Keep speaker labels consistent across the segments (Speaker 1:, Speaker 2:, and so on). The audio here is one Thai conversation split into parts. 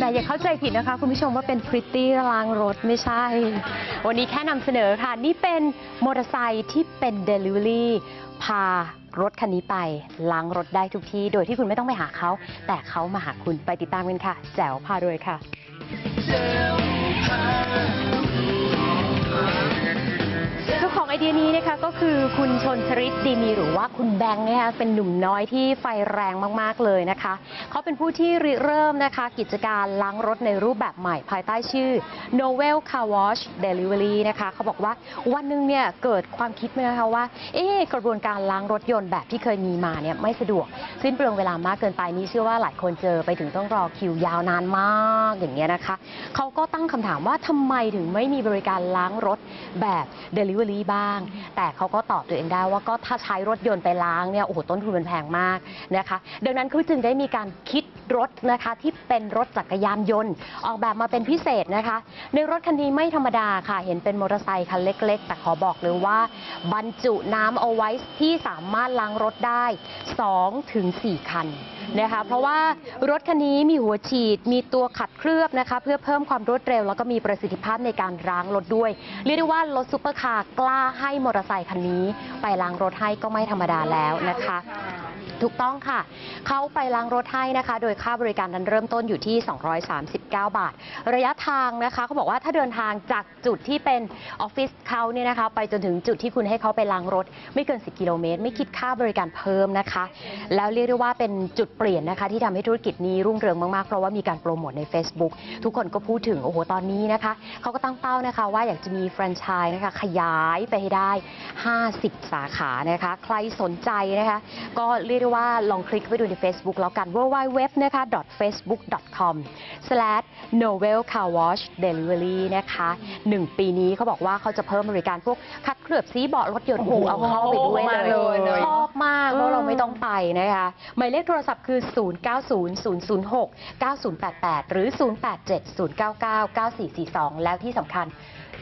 Speaker 1: แต่อย่าเข้าใจผิดนะคะคุณผู้ชมว่าเป็นพริตตี้ล้างรถไม่ใช่ วันนี้แค่นำเสนอค่ะ นี่เป็นมอเตอร์ไซค์ที่เป็นเดลิเวอรี่พารถคันนี้ไปล้างรถได้ทุกที่ โดยที่คุณไม่ต้องไปหาเขา แต่เขามาหาคุณไปติดตามกันค่ะ แจ๋วพารวยค่ะ เดียนี้นะคะก็คือคุณชนชริตดีมีหรือว่าคุณแบงค์นะคะเป็นหนุ่มน้อยที่ไฟแรงมาก ๆ เลยนะคะ เขาเป็นผู้ที่ริเริ่มนะคะ กิจการล้างรถในรูปแบบใหม่ภายใต้ชื่อ Novel Car Wash Delivery นะคะ เขาบอกว่าวันหนึ่งเนี่ยเกิดความคิดไหมนะคะว่า เอ๊กระบวนการล้างรถยนต์แบบที่เคยมีมาเนี่ยไม่สะดวก สิ้นเปลืองเวลามากเกินไปนี่เชื่อว่าหลายคนเจอไปถึงต้องรอคิวยาวนานมากอย่างเงี้ยนะคะ เขาก็ตั้งคำถามว่าทำไมถึงไม่มีบริการล้างรถแบบ Delivery บ้างแต่เขาก็ตอบตัวเองได้ว่าก็ถ้าใช้รถยนต์ไปล้างเนี่ยโอ้โหต้นทุนมันแพงมากนะคะ ดังนั้นคือจึงได้มีการคิด รถนะคะที่เป็นรถจักรยานยนต์ ออกแบบมาเป็นพิเศษนะคะ ในรถคันนี้ไม่ธรรมดาค่ะ เห็นเป็นมอเตอร์ไซค์คันเล็ก ๆ แต่ขอบอกเลยว่า บรรจุน้ำเอาไว้ที่สามารถล้างรถได้2ถึง4คันนะคะเพราะว่ารถคันนี้มีหัวฉีด มีตัวขัดเคลือบนะคะ เพื่อเพิ่มความรวดเร็ว แล้วก็มีประสิทธิภาพในการล้างรถด้วย เรียกได้ว่ารถซุปเปอร์คาร์กล้าให้มอเตอร์ไซคันนี้ ไปล้างรถให้ก็ไม่ธรรมดาแล้วนะคะ ถูกต้องค่ะ เขาไปล้างรถให้นะคะ โดยค่าบริการนั้นเริ่มต้นอยู่ที่ 239 บาท ระยะทางนะคะเขาบอกว่าถ้าเดินทางจากจุดที่เป็นออฟฟิศเขาเนี่ยนะคะ ไปจนถึงจุดที่คุณให้เขาไปล้างรถ ไม่เกิน 10 กิโลเมตร ไม่คิดค่าบริการเพิ่มนะคะ แล้วเรียกได้ว่าเป็นจุดเปลี่ยนนะคะ ที่ทำให้ธุรกิจนี้รุ่งเรืองมากๆ เพราะว่ามีการโปรโมทใน Facebook ทุกคนก็พูดถึงโอ้โหตอนนี้นะคะเขาก็ตั้งเป้านะคะว่าอยากจะมีแฟรนไชส์นะคะขยายไปให้ได้ 50 สาขานะคะ ใครสนใจนะคะ ก็เรียกได้ว่าลองคลิกไปดูใน Facebook แล้วกัน www นะคะ facebook.com novel car wash delivery นะคะหนึ่งปีนี้เขาบอกว่าเขาจะเพิ่มบริการพวกคัดเคลือบสีเบาะรถยนต์โอ้โหเอาเข้าไปด้วย
Speaker 2: มา
Speaker 1: เล
Speaker 2: เลยย
Speaker 1: ชอบมากเพราะเราไม่ต้องไปนะคะหมายเลขโทรศัพท์คือ 0900069088 หรือ 0870999442 แล้วที่สำคัญ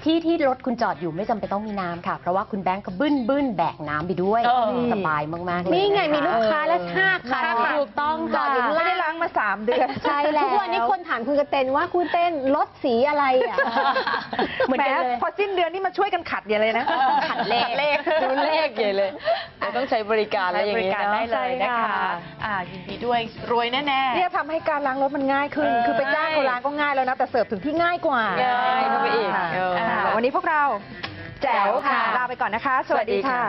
Speaker 1: ที่ที่รถคุณจอดอยู่ไม่จำเป็นต้องมีน้ำค่ะ เพราะว่าคุณแบงก์ก็บึ้นบึ้นแบกน้ำไปด้วย
Speaker 2: เออ
Speaker 1: สบายมากๆเลย
Speaker 3: นี่ไงะะมีลูกค้าและห้าคัน
Speaker 1: ห้าคัน ถูกต้อง
Speaker 3: จอ
Speaker 1: ค่ะ
Speaker 3: ดอยู่ข้าง
Speaker 2: ไม่
Speaker 3: ล่าง
Speaker 2: ได้ล้างมา 3 เดือน
Speaker 1: ใช่แล้ว
Speaker 3: ทุกวันนี้คนถามคุณกระเตนว่าคุณเต้นรถสีอะไรอะ
Speaker 1: เหมือนกันเลย
Speaker 2: พอสิ้นเดือนนี่มาช่วยกันขัดอย่าเลยนะ
Speaker 1: ขัดเลข
Speaker 2: เลข
Speaker 4: ดูเลขใหญ่เลยเดี๋ยวต้องใช้บริการแล้วอย่างนี้
Speaker 2: ใช้บริการ
Speaker 4: เนาะ
Speaker 2: ได้เลยนะคะ
Speaker 1: ใช่ค่ะ
Speaker 2: อ่ายินดีด้วยรวยแน่ๆเนี่ยทำให้การล้างรถมันง่ายขึ้น
Speaker 4: เออ
Speaker 2: คือไปจ้างเขาล้างก็ง่ายแล้วนะ แต่เสิร์ฟถึงที่ง่ายกว่า
Speaker 4: ง่ายเข้าไปอีกเออ อ่า
Speaker 2: วันนี้พวกเราแจ๋วค่ะ
Speaker 1: ค่ะ
Speaker 2: ลาไปก่อนนะคะ สวัสดี
Speaker 4: สวัสดี
Speaker 2: ค่ะ